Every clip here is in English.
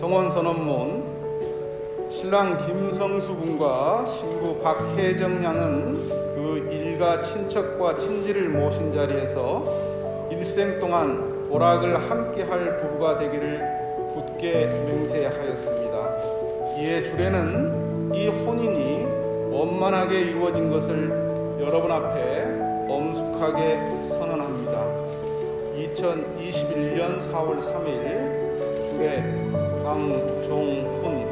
성원 선언문 신랑 김성수 군과 신부 박혜정 양은 그 일가 친척과 친지를 모신 자리에서 일생 동안 보락을 함께할 부부가 되기를 굳게 맹세하였습니다. 이에 주례는 이 혼인이 원만하게 이루어진 것을 여러분 앞에 엄숙하게 선언합니다. 2021년 4월 3일 주례 강종훈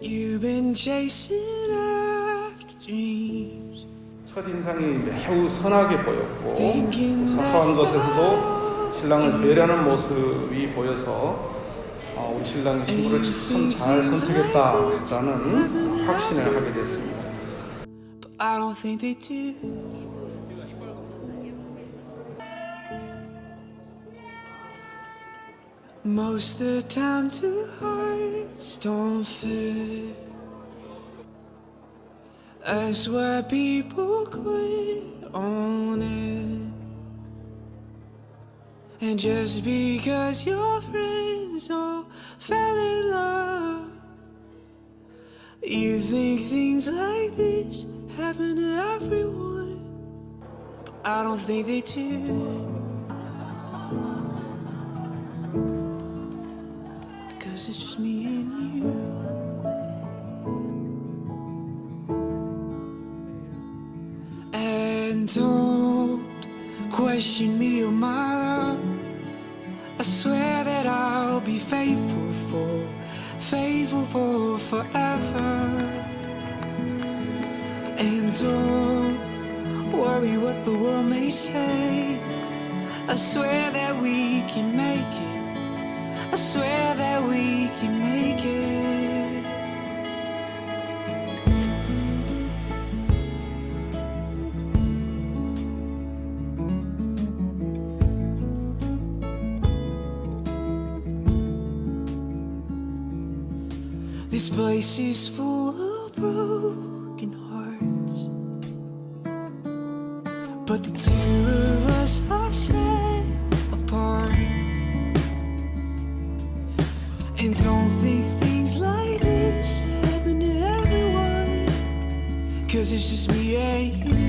You've been chasing after dreams. 첫 인상이 매우 선하게 보였고 사소한 것에서도 신랑을 배려하는 모습이 보여서 어, 우리 신랑이 신부를 참 잘 선택했다라는 확신을 하게 됐습니다. But I don't think they do. Most of the time, two hearts don't fit. That's why people quit on it. And just because your friends all fell in love, you think things like this happen to everyone. But I don't think they do. Cause it's just me and you. And don't question me or my love. I swear that I'll be faithful for, for forever. And don't worry what the world may say. I swear that we can make it. I swear This place is full of broken hearts. But the two of us are set apart. And don't think things like this happen to everyone. Cause it's just me and you.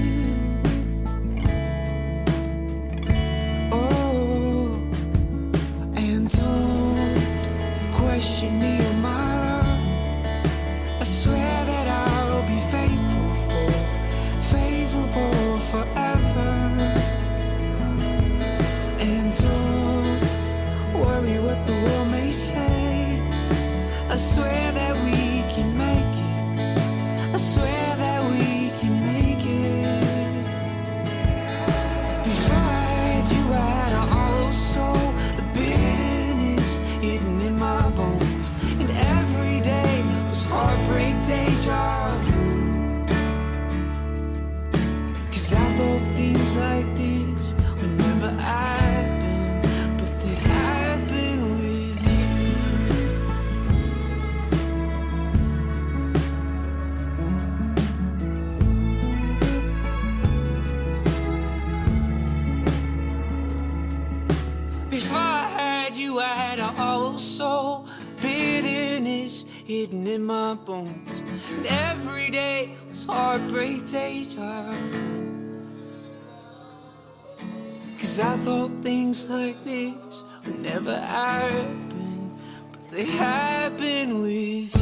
I swear Before I had you, I had a hollow soul. Bitterness hidden in my bones. And every day was heartbreak vu. Cause I thought things like this would never happen. But they happen with.